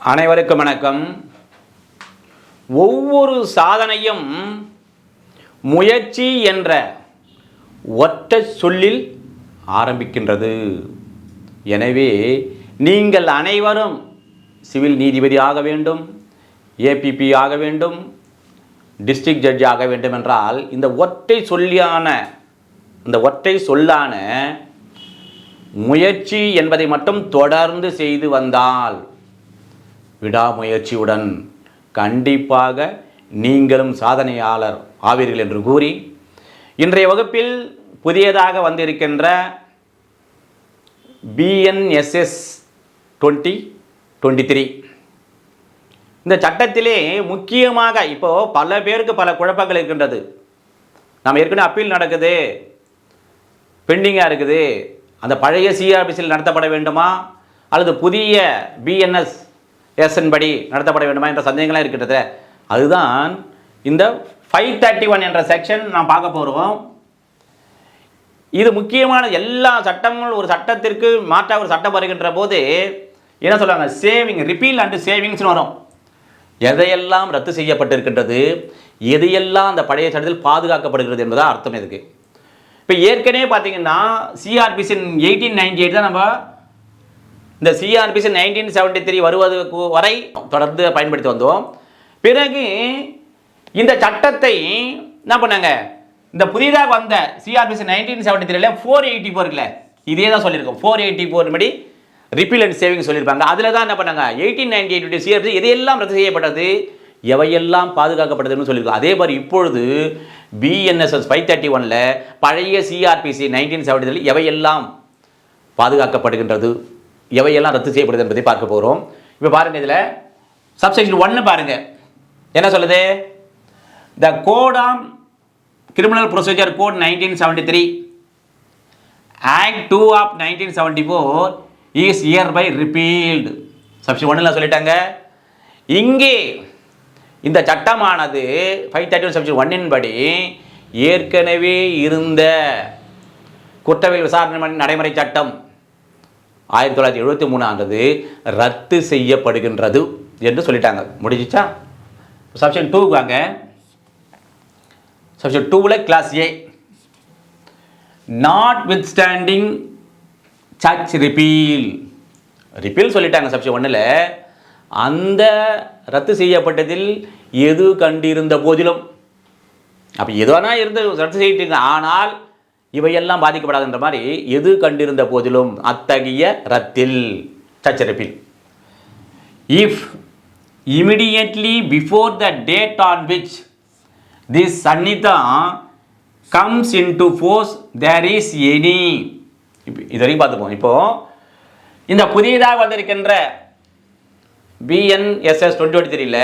அனைவருக்கும் வணக்கம். ஒவ்வொரு சாதனையும் முயற்சி என்ற ஒற்றை சொல்லில் ஆரம்பிக்கின்றது. எனவே நீங்கள் அனைவரும் சிவில் நீதிபதி ஆக வேண்டும் ஏபிபி ஆக வேண்டும் டிஸ்ட்ரிக்ட் ஜட்ஜ் ஆக வேண்டும் என்றால் இந்த ஒற்றை சொல்லியான இந்த ஒற்றை சொல்லான முயற்சி என்பதை மட்டும் தொடர்ந்து செய்து வந்தால் விடாமுயற்சியுடன் கண்டிப்பாக நீங்களும் சாதனையாளர் ஆவீர்கள் என்று கூறி இன்றைய வகுப்பில் புதியதாக வந்திருக்கின்ற பிஎன்எஸ்எஸ் டுவெண்ட்டி டுவெண்ட்டி த்ரீ இந்த சட்டத்திலே முக்கியமாக இப்போது பல பேருக்கு பல குழப்பங்கள் இருக்கின்றது. நம்ம ஏற்கனவே அப்பீல் நடக்குது பெண்டிங்காக இருக்குது அந்த பழைய சிஆர்பிசியில் நடத்தப்பட வேண்டுமா? அல்லது புதிய பிஎன்எஸ் எஸ்என் படி நடத்தப்பட வேண்டுமா என்ற சந்தேகங்களாக இருக்கிறது அதுதான் இந்த ஃபைவ் தேர்ட்டி ஒன் என்ற செக்ஷன் நாம் பார்க்க போகிறோம் இது முக்கியமான எல்லா சட்டங்களும் ஒரு சட்டத்திற்கு மாற்றாக ஒரு சட்டம் வருகின்ற போது என்ன சொல்லுவாங்க? சேவிங் ரிப்பீல் அண்ட் சேவிங்ஸ்னு வரும். எதையெல்லாம் ரத்து செய்யப்பட்டிருக்கின்றது? எதையெல்லாம் அந்த பழைய சட்டத்தில் பாதுகாக்கப்படுகிறது என்பதாக அர்த்தம் இதுக்கு. இப்போ ஏற்கனவே பார்த்தீங்கன்னா சிஆர்பிசின் எயிட்டீன் நைன்டி எயிட் தான் நம்ம இந்த சிஆர்பிசி நைன்டீன் செவன்டி த்ரீ வருவதற்கு வரை தொடர்ந்து பயன்படுத்தி வந்தோம். பிறகு இந்த சட்டத்தை என்ன பண்ணாங்க? இந்த புதிதாக வந்த சிஆர்பிசி நைன்டீன் செவன்டி த்ரீல ஃபோர் எயிட்டி ஃபோர் இல்லை இதே தான் சொல்லியிருக்கோம். ஃபோர் எயிட்டி ஃபோர் படி ரிப்பீல் அண்ட் சேவிங் சொல்லியிருப்பாங்க. அதில் தான் என்ன பண்ணாங்க? எயிட்டீன் நைன்டி எயிட் சிஆர்பிசி இதையெல்லாம் ரத்து செய்யப்பட்டது. எவையெல்லாம் பாதுகாக்கப்பட்டதுன்னு சொல்லியிருக்கோம். அதே மாதிரி இப்பொழுது பிஎன்எஸ்எஸ் ஃபைவ் தேர்ட்டி ஒனில் பழைய சிஆர்பிசி நைன்டீன் செவன்டி எவையெல்லாம் பாதுகாக்கப்படுகின்றது? எவையெல்லாம் ரத்து செய்யப்படுது என்பதை பார்க்க போகிறோம் இப்போ பாருங்கள் இதில் சப்செக்ஷன் ஒன்று பாருங்கள் என்ன சொல்லுது? The code on criminal procedure code nineteen seventy three act two of nineteen seventy four is hereby repealed subsection ஒன்றில் சொல்லிட்டாங்க. இங்கே இந்த சட்டமானது ஃபைவ் தேர்ட்டி ஒன் சப்ஷன் ஒன்னின் படி ஏற்கனவே இருந்த குற்றவியல் விசாரணை நடைமுறை சட்டம் ஆயிரத்தி தொள்ளாயிரத்தி எழுபத்தி மூணாங்கிறது ரத்து செய்யப்படுகின்றது என்று சொல்லிட்டாங்க. முடிஞ்சிச்சா? சப்ஷன் டூ வாங்க. சப்ஷன் டூவில் clause A notwithstanding சர்ச் ரிப்பீல் ரிப்பீல் சொல்லிட்டாங்க சப்ஷன் ஒன்றில் அந்த ரத்து செய்யப்பட்டதில் எது கண்டிருந்த போதிலும். அப்போ எதுவானா இருந்து ரத்து செய்யிட்டு ஆனால் இவையெல்லாம் பாதிக்கப்படாதுன்ற மாதிரி எது கண்டிருந்த போதிலும் அத்தகைய ரத்தில் சச்சரிப்பில். If immediately before the date on which this Sanhita comes into force there is any இப்போ இது வரைக்கும் பார்த்துப்போம். இப்போது இந்த புதியதாக வந்திருக்கின்ற பிஎன்எஸ்எஸ் டுவெண்ட்டி டுவெண்ட்டி த்ரீல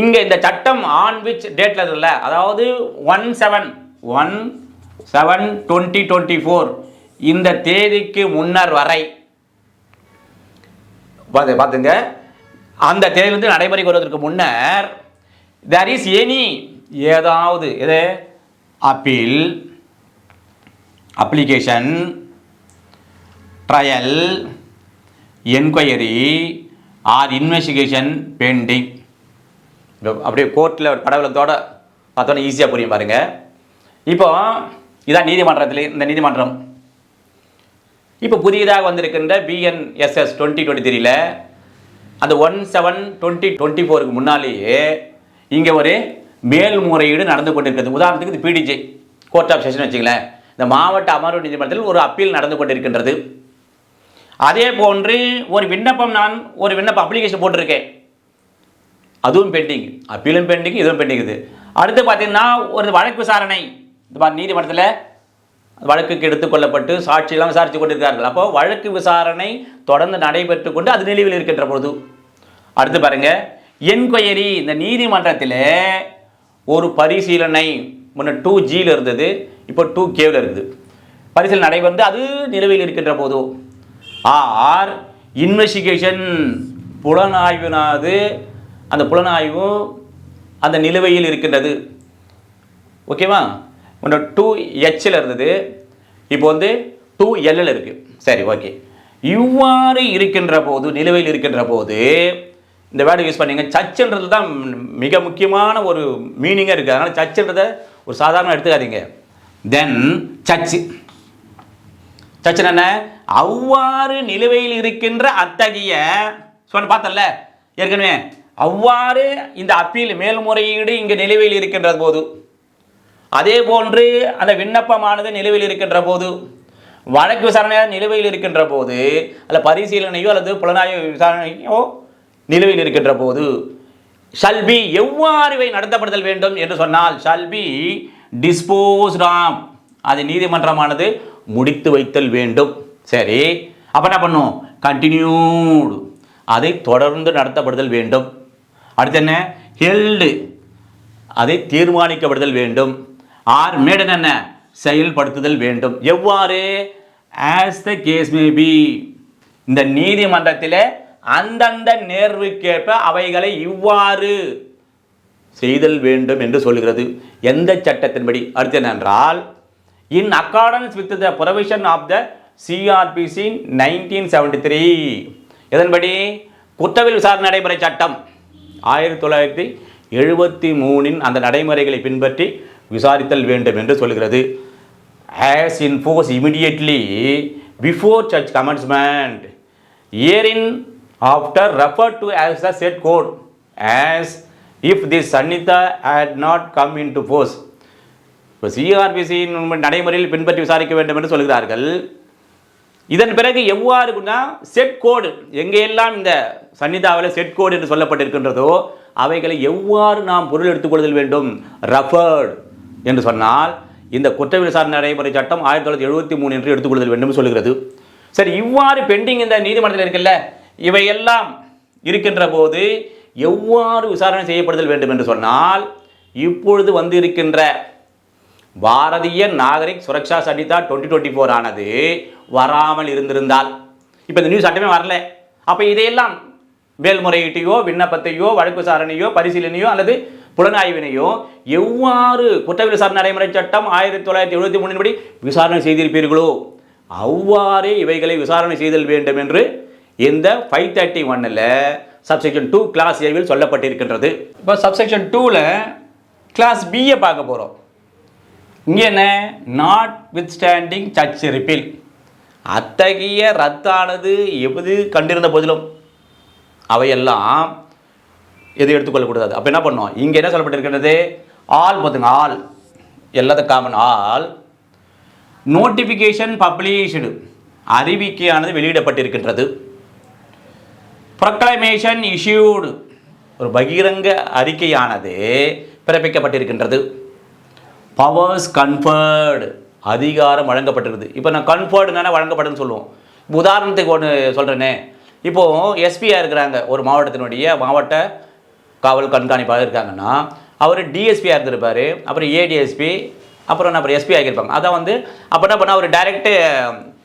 இங்கே இந்த சட்டம் ஆன் விச் டேட்டில் இருக்குல்ல? அதாவது one seven one seven twenty twenty four. இந்த தேதிக்கு முன்னர் வரை. பார்த்து பார்த்துங்க அந்த தேதியிலிருந்து நடைமுறைக்கு வருவதற்கு முன்னர் தேர் இஸ் எனி ஏதாவது எது? Appeal application trial enquiry or investigation pending அப்படியே கோர்ட்டில் ஒரு கடவுளத்தோட பார்த்தோன்னே ஈஸியாக புரியும் பாருங்கள் இப்போ இதான் நீதிமன்றத்தில் இந்த நீதிமன்றம். இப்போ புதியதாக வந்திருக்கின்ற பிஎன்எஸ்எஸ் டுவெண்ட்டி டுவெண்ட்டி த்ரீல அந்த ஒன் செவன் டுவெண்ட்டி டுவெண்ட்டி ஃபோருக்கு முன்னாலேயே இங்கே ஒரு மேல்முறையீடு நடந்து கொண்டிருக்கிறது. உதாரணத்துக்கு இது பிடிஜே கோர்ட் ஆஃப் செஷன் வச்சுங்களேன். இந்த மாவட்ட அமர்வு நீதிமன்றத்தில் ஒரு அப்பீல் நடந்து கொண்டிருக்கின்றது. அதே போன்று ஒரு விண்ணப்பம் நான் ஒரு விண்ணப்ப அப்ளிகேஷன் போட்டிருக்கேன். அதுவும் பெண்டிங் அப்பீலும் பெண்டிங் இதுவும் பெண்டிங் இது. அடுத்து பார்த்தீங்கன்னா ஒரு வழக்கு விசாரணை. இந்த மாதிரி நீதிமன்றத்தில் வழக்குக்கு எடுத்துக்கொள்ளப்பட்டு சாட்சியெல்லாம் விசாரித்து கொண்டிருக்கிறார்கள். அப்போ வழக்கு விசாரணை தொடர்ந்து நடைபெற்று கொண்டு அது நிலுவில் இருக்கின்ற பொழுது. அடுத்து பாருங்க. என்கொயரி இந்த நீதிமன்றத்தில் ஒரு பரிசீலனை முன்ன டூ ஜியில் இருந்தது இப்போ டூ கேவில் இருக்குது. பரிசீலனை நடைபெறுந்து அது நிலுவையில் இருக்கின்ற போது. ஆர் இன்வெஸ்டிகேஷன் புலனாய்வுனாது அந்த புலனாய்வும் அந்த நிலுவையில் இருக்கின்றது. ஓகேவா? ஒன்று டூ ஹெச்சில் இருந்தது. இப்போ வந்து டூ எல்லில் இருக்குது சரி ஓகே இவ்வாறு இருக்கின்ற போது நிலுவையில் இருக்கின்ற போது இந்த வேர்டு யூஸ் பண்ணீங்க. சர்ச்சுன்றது தான் மிக முக்கியமான ஒரு மீனிங்காக இருக்குது அதனால் சர்ச்சுன்றதை ஒரு சாதாரண எடுத்துக்காதீங்க. தென் சர்ச்சு சர்ச்சுன்னு என்ன? அவ்வாறு நிலுவையில் இருக்கின்ற அத்தகைய சொன்ன பார்த்தல ஏற்கனவே. அவ்வாறு இந்த அப்பீல் மேல்முறையீடு இங்கே நிலுவையில் இருக்கின்ற போது. அதே போன்று அந்த விண்ணப்பமானது நிலுவையில் இருக்கின்ற போது வழக்கு விசாரணை நிலுவையில் இருக்கின்ற போது அல்ல பரிசீலனையோ அல்லது புலனாய்வு விசாரணையோ நிலுவையில் இருக்கின்ற போது ஷல்பி எவ்வாறு இவை நடத்தப்படுதல் வேண்டும் என்று சொன்னால் ஷல்பி டிஸ்போஸ்டாம் அது நீதிமன்றமானது முடித்து வைத்தல் வேண்டும். சரி அப்போ என்ன பண்ணும் கண்டினியூடு அதை தொடர்ந்து நடத்தப்படுதல் வேண்டும். அடுத்து என்ன? ஹெல்டு அதை தீர்மானிக்கப்படுதல் வேண்டும். ஆர் மேடன் என்ன செயல்படுத்துதல் வேண்டும். எவ்வாறு? As the case may be இந்த நீதிமன்றத்தில் அந்தந்த நேர்வுக்கேற்ப அவைகளை இவ்வாறு செய்தல் வேண்டும் என்று சொல்கிறது. எந்த சட்டத்தின்படி? அடுத்து என்னென்றால் in accordance with the provision of the CrPC nineteen seventy three இதன்படி குற்றவியல் விசாரணை நடைமுறை சட்டம். ஆயிரத்தி தொள்ளாயிரத்தி எழுபத்தி மூணின் அந்த நடைமுறைகளை பின்பற்றி விசாரித்தல் வேண்டும் என்று சொல்கிறது. As in பிஃபோர் சர்ச் before hereinafter refer to as the said code as if the Sanhita had not come into force இப்போ சிஆர்பிசியின் நடைமுறையில் பின்பற்றி விசாரிக்க வேண்டும் என்று சொல்கிறார்கள். இதன் பிறகு எவ்வாறுனா செட் கோடு எங்கெல்லாம் இந்த சன்னிதாவில் செட் கோடு என்று சொல்லப்பட்டிருக்கின்றதோ அவைகளை எவ்வாறு நாம் பொருள் எடுத்துக்கொள்ளுதல் வேண்டும்? ரஃபர்டு என்று சொன்னால் இந்த குற்ற விசாரணை நடைமுறை சட்டம் ஆயிரத்தி தொள்ளாயிரத்தி எழுபத்தி மூணு என்று எடுத்துக்கொள்ளுதல் வேண்டும் சொல்கிறது சரி இவ்வாறு பெண்டிங் இந்த நீதிமன்றத்தில் இருக்குல்ல இவையெல்லாம் இருக்கின்ற போது எவ்வாறு விசாரணை செய்யப்படுதல் வேண்டும் என்று சொன்னால் இப்பொழுது வந்து இருக்கின்ற Bharatiya Nagarik Suraksha Sanhita twenty twenty four ஆனது வராமல் இருந்திருந்தால். இப்போ இந்த நியூஸ் சட்டமே வரல. அப்போ இதையெல்லாம் மேல்முறையீட்டையோ விண்ணப்பத்தையோ வழக்கு விசாரணையோ பரிசீலனையோ அல்லது புலனாய்வினையும் எவ்வாறு குற்ற விசாரணை நடைமுறை சட்டம் ஆயிரத்தி தொள்ளாயிரத்தி எழுபத்தி மூணின் படி விசாரணை செய்திருப்பீர்களோ அவ்வாறே இவைகளை விசாரணை செய்தல் வேண்டும் என்று இந்த ஃபைவ் தேர்ட்டி ஒன்னில் சப்செக்ஷன் டூ கிளாஸ் ஏவில் சொல்லப்பட்டிருக்கின்றது. இப்போ சப்செக்ஷன் டூவில் கிளாஸ் பியை பார்க்க போகிறோம் இங்கே என்ன? நாட் வித் ஸ்டாண்டிங் சர்ச் ரிப்பீல் அத்தகைய ரத்தானது எவது கண்டிருந்த போதிலும்? அவையெல்லாம் எதுவும் எடுத்துக்கொள்ளக்கூடாது. அப்போ என்ன பண்ணோம்? இங்கே என்ன சொல்லப்பட்டிருக்கிறது ஆல் பார்த்துங்க ஆல் எல்லாத்துக்கும் காமன் ஆல் நோட்டிஃபிகேஷன் பப்ளிஷ்டு அறிவிக்கையானது வெளியிடப்பட்டிருக்கின்றது. ப்ரொக்ளமேஷன் இஷ்யூடு ஒரு பகிரங்க அறிக்கையானது பிறப்பிக்கப்பட்டிருக்கின்றது. பவர்ஸ் கன்ஃபர்டு அதிகாரம் வழங்கப்பட்டிருக்குது. இப்போ நான் கன்ஃபர்டுனா வழங்கப்படுதுன்னு சொல்லுவோம். இப்போ உதாரணத்துக்கு ஒன்று சொல்கிறேனே இப்போது எஸ்பியாக இருக்கிறாங்க. ஒரு மாவட்டத்தினுடைய மாவட்ட காவல் கண்காணிப்பாக இருக்காங்கன்னா அவர் டிஎஸ்பியாக இருந்திருப்பார் அப்புறம் ஏடிஎஸ்பி அப்புறம் அப்புறம் எஸ்பி ஆகியிருப்பாங்க. அதான் வந்து அப்போ என்ன பண்ணால் அவர் டைரக்டு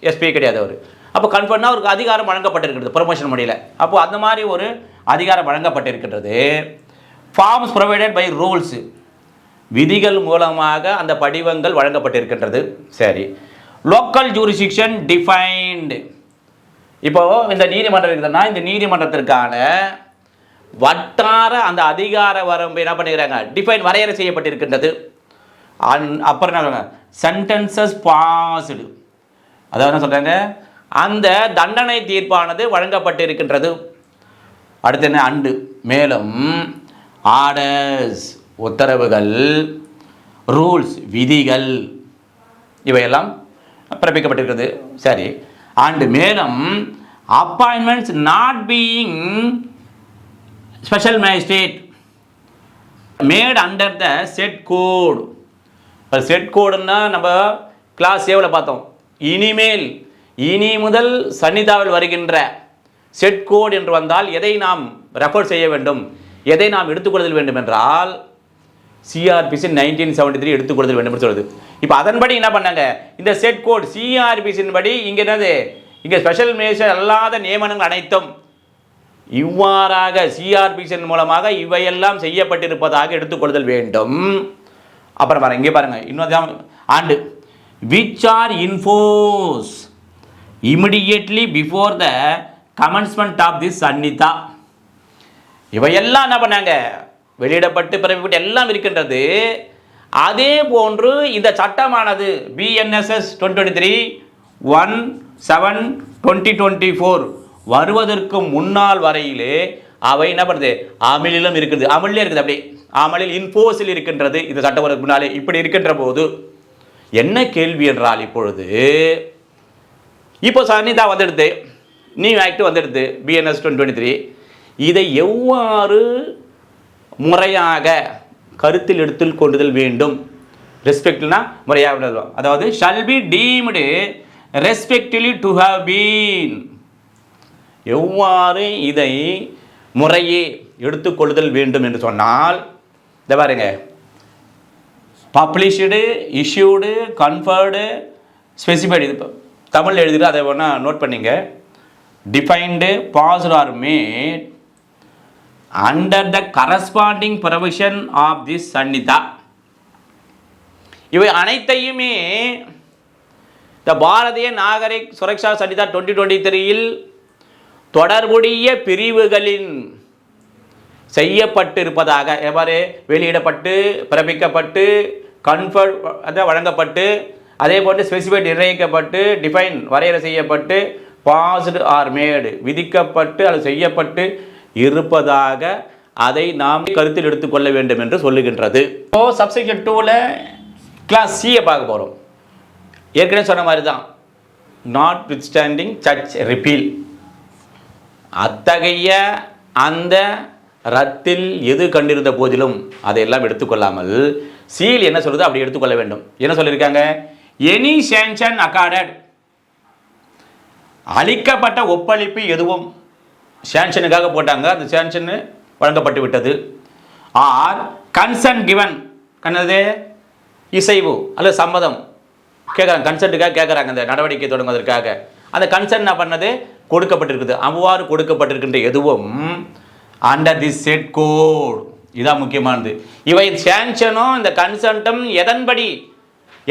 எஸ்பி கிடையாது அவர். அப்போ கன்ஃபர்ம்னா அவருக்கு அதிகாரம் வழங்கப்பட்டிருக்கிறது ப்ரொமோஷன் முடியல அப்போ அந்த மாதிரி ஒரு அதிகாரம் வழங்கப்பட்டிருக்கின்றது ஃபார்ம்ஸ் ப்ரொவைடட் பை ரூல்ஸ் விதிகள் மூலமாக அந்த படிவங்கள் வழங்கப்பட்டிருக்கின்றது. சரி. லோக்கல் ஜூரிசிக்ஷன் டிஃபைன்டு இப்போது இந்த நீதிமன்றம் இருக்குதுன்னா இந்த நீதிமன்றத்திற்கான வட்டார அந்த அதிகார வரம்பு என்ன பண்ணிக்கிறாங்க? டிஃபைன் வரையறை செய்யப்பட்டிருக்கின்றது. அன் அப்புறம் என்ன சென்டென்சஸ் பாஸ்டு அதாவது என்ன சொல்கிறாங்க அந்த தண்டனை தீர்ப்பானது வழங்கப்பட்டிருக்கின்றது. அடுத்து என்ன? அண்டு. மேலும் ஆர்டர்ஸ் உத்தரவுகள் ரூல்ஸ் விதிகள் இவையெல்லாம் பிறப்பிக்கப்பட்டிருக்கிறது. சரி. அண்டு மேலும் appointments not being special magistrate made under the said code said கோடுன்னா நம்ம கிளாஸ் ஏவில் பார்த்தோம். இனிமேல் இனி முதல் சன்னிதாவில் வருகின்ற செட் கோட் என்று வந்தால் எதை நாம் ரெஃபர் செய்ய வேண்டும்? எதை நாம் எடுத்துக்கொள்ளுதல் வேண்டும் என்றால் சிஆர்பிசி நைன்டீன் செவன்டி த்ரீ எடுத்துக்கொள்ளுதல் வேண்டும் என்று சொல்லுது. இப்போ அதன்படி என்ன பண்ணாங்க? இந்த செட் கோட் சிஆர்பிசின் படி இங்கே என்னது? இங்கே ஸ்பெஷல் மேஜர் அல்லாத நியமனங்கள் அனைத்தும் இவ்வாறாக சிஆர்பிசன் மூலமாக இவையெல்லாம் செய்யப்பட்டிருப்பதாக எடுத்துக்கொள்தல் வேண்டும். அப்புறம் பாருங்க இங்கே பாருங்க இன்னொரு ஆண்டு. Which are in force immediately before the commencement of this Sanhita இவையெல்லாம் என்ன பண்ணாங்க? வெளியிடப்பட்டு பிறப்பிட்டு எல்லாம் இருக்கின்றது. அதே போன்று இந்த சட்டமானது BNSS twenty three one seven twenty twenty four வருவதற்கு முன்னால் வரையிலே அவை என்ன பண்ணுது? அமலிலும் இருக்குது. அமிழிலே இருக்குது. அப்படி அமலில் இன்போஸில் இருக்கின்றது. இந்த சட்டவருக்கு முன்னாலே இப்படி இருக்கின்ற போது என்ன கேள்வி என்றால் இப்பொழுது இப்போ சனிதா வந்துடுது. நியூ ஆக்ட் வந்துடுது. பிஎன்எஸ் டுவெண்ட்டி டுவெண்ட்டி த்ரீ இதை எவ்வாறு முறையாக கருத்தில் எடுத்துக் கொண்டுதல் வேண்டும்? ரெஸ்பெக்ட்னா முறையாக அதாவது shall be deemed respectively to have been எவ்வாறு இதை முறையே எடுத்துக்கொள்ளுதல் வேண்டும் என்று சொன்னால் இந்த பாருங்க. பப்ளிஷ்டு இஷ்யூடு கன்ஃபர்டு ஸ்பெசிஃபைடு இது தமிழ் எழுதிட்டு அதை வேணா நோட் பண்ணிங்க. Defined passed or made under the corresponding provision of this Sanhita இவை அனைத்தையுமே இந்த பாரதிய நாகரிக் சுரக்ஷா சன்னிதா டுவெண்ட்டி டுவெண்ட்டி த்ரீயில் தொடர்புடைய பிரிவுகளின் செய்யப்பட்டிருப்பதாக எவ்வாறு வெளியிடப்பட்டு பிறப்பிக்கப்பட்டு கன்ஃபர்ட் அதாவது வழங்கப்பட்டு அதே போன்று ஸ்பெசிஃபைட் நிர்ணயிக்கப்பட்டு டிஃபைன் வரையறை செய்யப்பட்டு பாஸ்டு ஆர் மேடு விதிக்கப்பட்டு அது செய்யப்பட்டு இருப்பதாக அதை நாம் கருத்தில் எடுத்துக்கொள்ள வேண்டும் என்று சொல்லுகின்றது. இப்போ சப்செக்ட் டூவில் கிளாஸ் சியை பார்க்க போகிறோம் ஏற்கனவே சொன்ன மாதிரி தான் நாட் வித் ஸ்டாண்டிங் சர்ச் ரிப்பீல் அத்தகைய அந்த ரத்தில் எது கண்டிருந்த போதிலும் அதையெல்லாம் எடுத்துக்கொள்ளாமல் சீல் என்ன சொல்லுது அப்படி எடுத்துக்கொள்ள வேண்டும். என்ன சொல்லியிருக்காங்க? எனி சேங்ஷன் அக்கார்டட் அளிக்கப்பட்ட ஒப்பளிப்பு எதுவும் சேங்ஷனுக்காக போட்டாங்க. அந்த சேங்ஷன் வழங்கப்பட்டு விட்டது. ஆர் கன்சர்ன் கிவன் கண்ணது இசைவு அல்லது சம்மதம். கேட்குறாங்க கன்சென்ட்டுக்காக கேட்குறாங்க அந்த நடவடிக்கை தொடங்குவதற்காக. அந்த கன்சென்ட் என்ன பண்ணது? கொடுக்கப்பட்டிருக்குது. அவ்வாறு கொடுக்கப்பட்டிருக்கின்ற எதுவும் அண்டர் தி செட் கோட் இதுதான் முக்கியமானது. இவை சேங்ஷனும் இந்த கன்சன்ட்டும் எதன்படி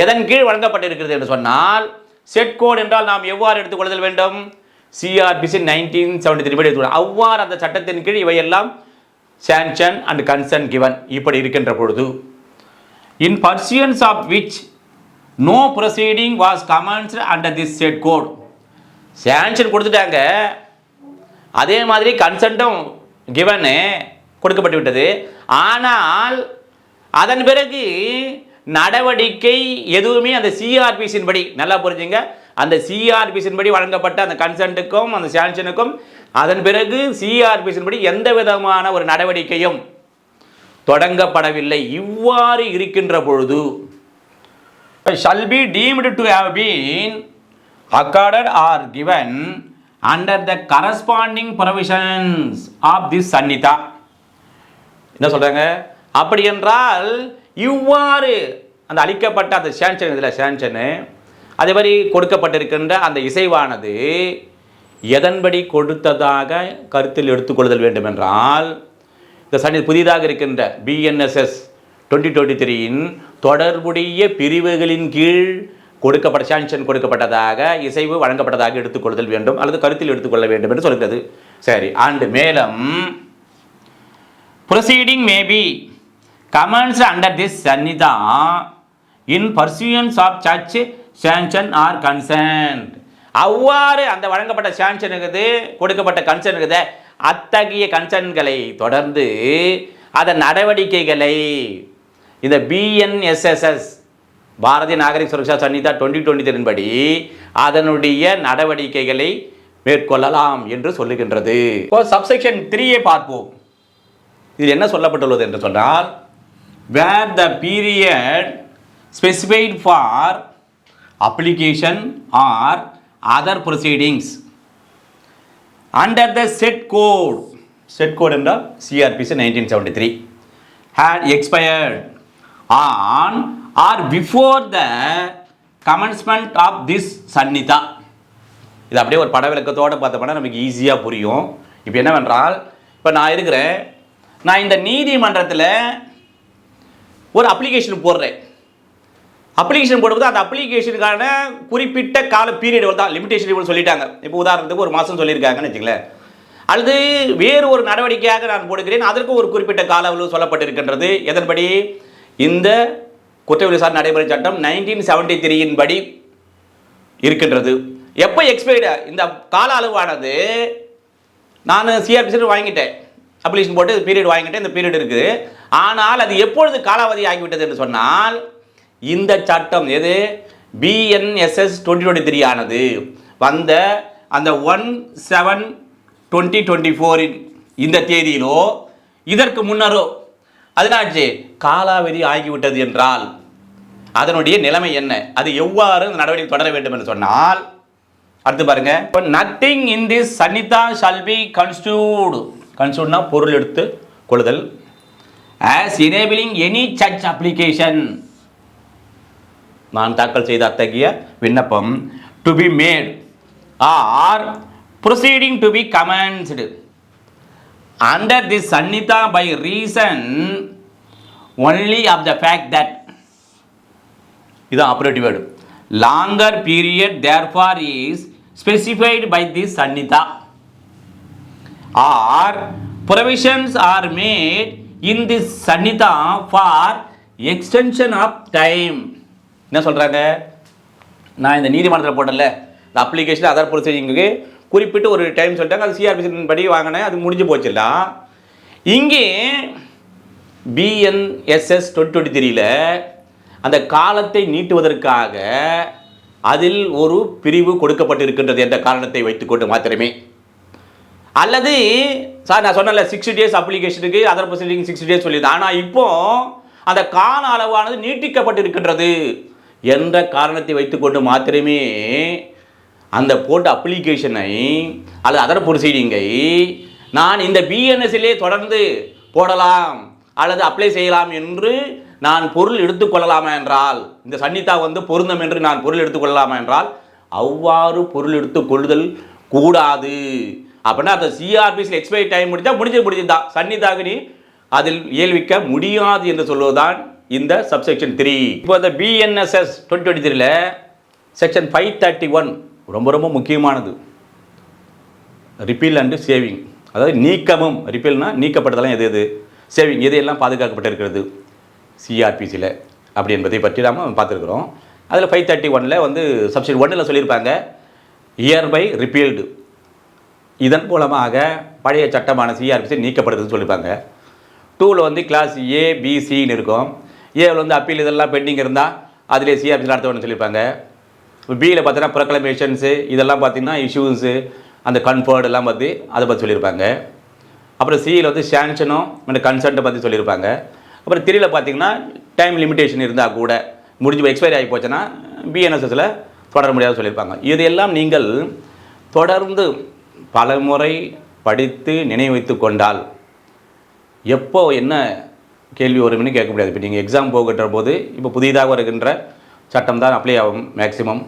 எதன் கீழ் வழங்கப்பட்டிருக்கிறது என்று சொன்னால் செட் கோட் என்றால் நாம் எவ்வாறு எடுத்துக்கொள்ளுதல் வேண்டும்? சிஆர்பிசி நைன்டீன் செவன்டி த்ரீ படி எடுத்துக்கொள்ள அவ்வாறு அந்த சட்டத்தின் கீழ் இவையெல்லாம் சேங்ஷன் அண்ட் கன்சென்ட் கிவன் இப்படி இருக்கின்ற பொழுது in pursuance of which no proceeding was commenced under this said code sanction கொடுத்துட்டாங்க. அதே மாதிரி கன்சென்ட்டும் கிவனு கொடுக்கப்பட்டு விட்டது ஆனால் அதன் பிறகு நடவடிக்கை எதுவுமே அந்த சிஆர்பிசின் படி நல்லா புரிஞ்சுங்க. அந்த சிஆர்பிசின் படி வழங்கப்பட்ட அந்த கன்சென்ட்டுக்கும் அந்த சேங்ஷனுக்கும் அதன் பிறகு சிஆர்பிசின் படி எந்த விதமான ஒரு நடவடிக்கையும் தொடங்கப்படவில்லை. இவ்வாறு இருக்கின்ற பொழுது shall be deemed to have been accorded or given under the corresponding provisions of this Sanhita என்ன சொல்கிறாங்க அப்படி என்றால் இவ்வாறு அந்த அளிக்கப்பட்ட அந்த சேங்ஷன் இதில் சேங்ஷனு அதே மாதிரி கொடுக்கப்பட்டிருக்கின்ற அந்த இசைவானது எதன்படி கொடுத்ததாக கருத்தில் எடுத்துக்கொள்ளுதல் வேண்டும் என்றால் இந்த சனி புதிதாக இருக்கின்ற பிஎன்எஸ்எஸ் டுவெண்ட்டி டுவெண்ட்டி த்ரீயின் தொடர்புடைய பிரிவுகளின் கீழ் கொடுக்கப்பட்ட சாங்ஷன் கொடுக்கப்பட்டதாக இசைவு வழங்கப்பட்டதாக எடுத்துக்கொள்ளுதல் வேண்டும் அல்லது கருத்தில் எடுத்துக்கொள்ள வேண்டும் என்று சொல்கிறது. சரி ஆண்டு மேலும். Proceeding may be commenced under this Sanhita in pursuance of search sanction or consent அவ்வாறு அந்த வழங்கப்பட்ட சாங்ஷன் இருக்குது கொடுக்கப்பட்ட கன்சர்ன் இருக்குது. அத்தகைய கன்சர்ன்களை தொடர்ந்து அதன் நடவடிக்கைகளை இந்த BNSSS Bharatiya Nagarik Suraksha Sanhita twenty twenty படி அதனுடைய நடவடிக்கைகளை மேற்கொள்ளலாம் என்று சொல்லுகின்றது. இப்போ சப்செக்ஷன் த்ரீயை பார்ப்போம். இது என்ன சொல்லப்பட்டுள்ளது என்று சொன்னால் where the period specified for application or other proceedings under the said code said code என்றால் CrPC nineteen seventy three had expired on or before the commencement of this Sanhita இது அப்படியே ஒரு பட விளக்கத்தோடு பார்த்தோம்னா நமக்கு ஈஸியாக புரியும். இப்போ என்னவென்றால் இப்போ நான் இருக்கிறேன். நான் இந்த நீதிமன்றத்தில் ஒரு அப்ளிகேஷன் போடுறேன். அப்ளிகேஷன் போடும்போது அந்த அப்ளிகேஷனுக்கான குறிப்பிட்ட கால பீரியட் தான் லிமிடேஷன் இவ்வளோ சொல்லிட்டாங்க. இப்போ உதாரணத்துக்கு ஒரு மாதம் சொல்லியிருக்காங்கன்னு வச்சுங்களேன் அல்லது வேறு ஒரு நடவடிக்கையாக நான் போடுகிறேன். அதற்கு ஒரு குறிப்பிட்ட கால அளவு சொல்லப்பட்டிருக்கின்றது. எதன்படி? இந்த குற்றவியல் சார் நடைமுறை சட்டம் நைன்டீன் செவன்டி த்ரீயின் படி இருக்கின்றது. எப்போ எக்ஸ்பைர்டு இந்த கால அளவானது நான் சிஆர்பிசி வாங்கிட்டேன். அப்ளிகேஷன் போட்டு பீரியட் வாங்கிட்டேன். இந்த பீரியட் இருக்குது. ஆனால் அது எப்பொழுது காலாவதி ஆகிவிட்டது என்று சொன்னால் இந்த சட்டம் எது? பிஎன்எஸ்எஸ் டுவெண்ட்டி டுவெண்ட்டி த்ரீ ஆனது. வந்த அந்த ஒன் செவன் டுவெண்ட்டி டுவெண்ட்டி ஃபோரின் இந்த தேதியிலோ இதற்கு முன்னரோ அதனாச்சு காலாவதி ஆகிவிட்டது என்றால் அதனுடைய நிலைமை என்ன? அது எவ்வாறு நடவடிக்கை தொடர வேண்டும் என்று சொன்னால் அடுத்து பாருங்க. இப்போ nothing in this Sanhita shall be construed கன்ஸ்டியூட்னா பொருள் எடுத்து கொள்ளுதல். ஆஸ் எனேபிளிங் எனி சர்ச் அப்ளிகேஷன் நான் தாக்கல் செய்த அத்தகைய விண்ணப்பம் to be made or proceeding to be commenced under the Sanhita by reason only of the fact that இதுதான் operative word longer period therefor is specified by the Sanhita or provisions are made in the Sanhita for extension of time என்ன சொல்கிறாங்க நான் இந்த நீதிமன்றத்தில் போட்டல இந்த application other ப்ரொசீஜிங்க்கு குறிப்பிட்டு ஒரு time சொல்லிட்டாங்க அது சிஆர்பிசி படி வாங்கினேன் அது முடிஞ்சு போச்சுல்ல இங்கே பிஎன்எஸ்எஸ் டுவெண்ட்டி டுவெண்ட்டி த்ரீல அந்த காலத்தை நீட்டுவதற்காக அதில் ஒரு பிரிவு கொடுக்கப்பட்டிருக்கின்றது என்ற காரணத்தை வைத்துக்கொண்டு மாத்திரமே. அல்லது சார் நான் சொன்னல சிக்ஸ்டி டேஸ் அப்ளிகேஷனுக்கு அதர் ப்ரொசீடிங் சிக்ஸ்டி டேஸ் சொல்லியிருந்தேன் ஆனால் இப்போ அந்த கால அளவானது நீட்டிக்கப்பட்டிருக்கின்றது என்ற காரணத்தை வைத்துக்கொண்டு மாத்திரமே அந்த போட்ட அப்ளிகேஷனை அல்லது அதர் ப்ரொசீடிங்கை நான் இந்த பிஎன்எஸ்ஸிலே தொடர்ந்து போடலாம் அல்லது அப்ளை செய்யலாம் என்று நான் பொருள் எடுத்துக்கொள்ளலாமா என்றால் இந்த சன்னிதா வந்து பொருந்தம் என்று நான் பொருள் எடுத்துக்கொள்ளலாமா என்றால் அவ்வாறு பொருள் எடுத்துக்கொள்ளுதல் கூடாது. அப்படின்னா அந்த சிஆர்பிஸில் எக்ஸ்பைரி டைம் முடிஞ்சால் முடிஞ்சது முடிஞ்சுதான் சன்னிதாக்கு நீ அதில் இயல்விக்க முடியாது என்று சொல்வதுதான் இந்த சப்செக்ஷன் த்ரீ இப்போ இந்த பிஎன்எஸ்எஸ் டுவெண்ட்டி டுவெண்ட்டி த்ரீல செக்ஷன் ஃபைவ் தேர்ட்டி ஒன் ரொம்ப ரொம்ப முக்கியமானது. ரிப்பீல் அண்டு சேவிங் அதாவது நீக்கமும் ரிப்பீல்னா நீக்கப்பட்டதெல்லாம் எது எது? சேவிங் எதையெல்லாம் பாதுகாக்கப்பட்டிருக்கிறது? சிஆர்பிசியில் அப்படி என்பதை பற்றி நாம் பார்த்துருக்குறோம். அதில் ஃபைவ் தேர்ட்டி ஒனில் வந்து சப்சிடி ஒன்றில் சொல்லியிருப்பாங்க. இயர் பை ரிப்பீல்டு இதன் மூலமாக பழைய சட்டமான சிஆர்பிசி நீக்கப்படுதுன்னு சொல்லியிருப்பாங்க. டூவில் வந்து கிளாஸ் ஏ பிசின்னு இருக்கும். ஏவில் வந்து அப்பீல் இதெல்லாம் பெண்டிங் இருந்தால் அதிலே சிஆர்பிசி நடத்தணும்னு சொல்லியிருப்பாங்க. பியில் பார்த்தீங்கன்னா ப்ரொக்ளமேஷன்ஸு இதெல்லாம் பார்த்தீங்கன்னா இஷ்யூஸு அந்த கன்ஃபர்ட் எல்லாம் பற்றி அதை பற்றி சொல்லியிருப்பாங்க. அப்புறம் சியில் வந்து சேங்ஷனும் அந்த கன்சென்ட்டை பற்றி சொல்லியிருப்பாங்க. அப்புறம் த்ரீயில் பார்த்தீங்கன்னா டைம் லிமிட்டேஷன் இருந்தால் கூட முடிஞ்சு எக்ஸ்பைரி ஆகி போச்சுன்னா பிஎன்எஸ்எஸில் தொடர முடியாது சொல்லியிருப்பாங்க. இதையெல்லாம் நீங்கள் தொடர்ந்து பல முறை படித்து நினைவு வைத்து கொண்டால் எப்போ என்ன கேள்வி வரும்னு கேட்க முடியாது. இப்போ நீங்கள் எக்ஸாம் போகின்ற போது இப்போ புதிதாக வருகின்ற சட்டம் தான் அப்ளை ஆகும் மேக்சிமம்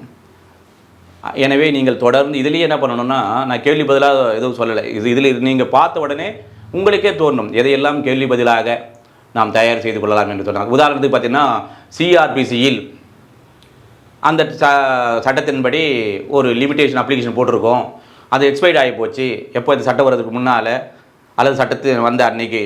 எனவே நீங்கள் தொடர்ந்து இதுலேயே என்ன பண்ணணும்னா நான் கேள்வி பதிலாக எதுவும் சொல்லலை. இது இதில் நீங்கள் பார்த்த உடனே உங்களுக்கே தோணும் எதையெல்லாம் கேள்வி பதிலாக நாம் தயார் செய்து கொள்ளலாம் என்று சொன்னாங்க உதாரணத்துக்கு பார்த்தீங்கன்னா சிஆர்பிசியில் அந்த ச சட்டத்தின்படி ஒரு லிமிட்டேஷன் அப்ளிகேஷன் போட்டிருக்கோம். அது எக்ஸ்பைர்ட் ஆகி போச்சு. எப்போ இந்த சட்டம் வர்றதுக்கு முன்னால் அல்லது சட்டத்தில் வந்த அன்னைக்கு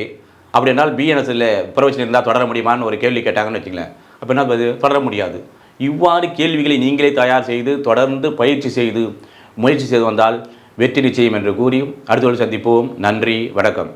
அப்படின்னால் பிஎன்எஸ்ல ப்ரொவிஷன் இருந்தால் தொடர முடியுமான்னு ஒரு கேள்வி கேட்டாங்கன்னு வச்சுங்களேன் அப்படின்னா அது தொடர முடியாது. இவ்வாறு கேள்விகளை நீங்களே தயார் செய்து தொடர்ந்து பயிற்சி செய்து முயற்சி செய்து வந்தால் வெற்றி நிச்சயம் என்று கூறி அடுத்த சந்திப்போம். நன்றி வணக்கம்.